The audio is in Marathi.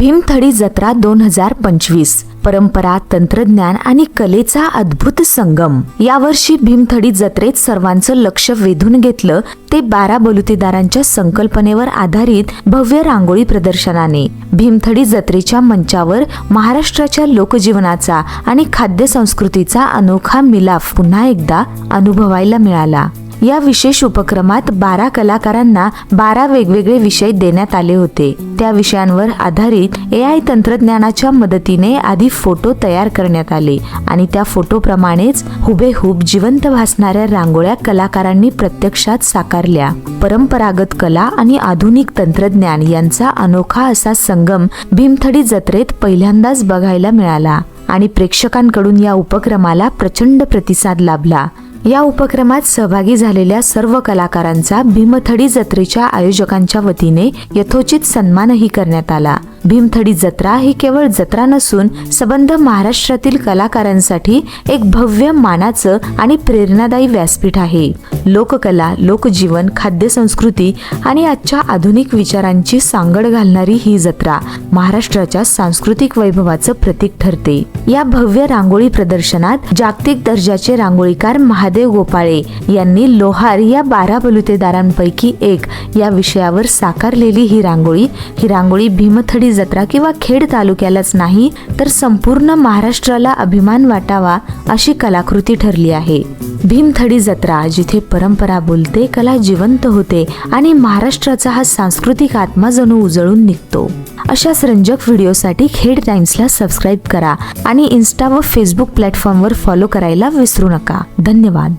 भीमथडी जत्रा दोन हजार पंचवीस. परंपरा तंत्रज्ञान आणि कलेचा अद्भुत संगम. यावर्षी भीमथडी जत्रेत सर्वांचं लक्ष वेधून घेतलं ते बारा बलुतेदारांच्या संकल्पनेवर आधारित भव्य रांगोळी प्रदर्शनाने. भीमथडी जत्रेच्या मंचावर महाराष्ट्राच्या लोकजीवनाचा आणि खाद्य संस्कृतीचा अनोखा मिलाफ पुन्हा एकदा अनुभवायला मिळाला. या विशेष उपक्रमात बारा कलाकारांना बारा वेगवेगळे विषय देण्यात आले होते. त्या विषयांवर आधारित ए आय तंत्रज्ञानाच्या मदतीने आधी फोटो तयार करण्यात आले आणि त्या फोटोप्रमाणेच हुबेहूब जिवंत भासणाऱ्या रांगोळ्या कलाकारांनी प्रत्यक्षात साकारल्या. परंपरागत कला आणि आधुनिक तंत्रज्ञान यांचा अनोखा असा संगम भीमथडी जत्रेत पहिल्यांदाच बघायला मिळाला आणि प्रेक्षकांकडून या उपक्रमाला प्रचंड प्रतिसाद लाभला. या उपक्रमात सहभागी झालेल्या सर्व कलाकारांचा भीमथडी जत्रेच्या आयोजकांच्या वतीने यथोचित सन्मानही करण्यात आला. भीमथडी जत्रा ही केवळ जत्रा नसून सबंध महाराष्ट्रातील कलाकारांसाठी एक भव्य मानाचं आणि प्रेरणादायी व्यासपीठ आहे. लोककला लोकजीवन खाद्य संस्कृती आणि आजच्या आधुनिक विचारांची सांगड घालणारी ही जत्रा महाराष्ट्राच्या सांस्कृतिक वैभवाचं प्रतीक ठरते. या भव्य रांगोळी प्रदर्शनात जागतिक दर्जाचे रांगोळीकार महादेव गोपाळे यांनी लोहार या बारा बलुतेदारांपैकी एक या विषयावर साकारलेली ही रांगोळी ही रांगोळी भीमथडी जत्रा किंवा खेड तालुक्यालाच नाही तर संपूर्ण महाराष्ट्राला अभिमान वाटावा अशी कलाकृती ठरली आहे. भीमथडी जत्रा जिथे परंपरा बोलते कला जिवंत होते आणि महाराष्ट्राचा हा सांस्कृतिक आत्मा जणू उजळून निघतो. अशाच रंजक व्हिडिओसाठी खेड टाइम्सला सबस्क्राईब करा आणि इन्स्टा व फेसबुक प्लॅटफॉर्मवर फॉलो करायला विसरू नका. धन्यवाद.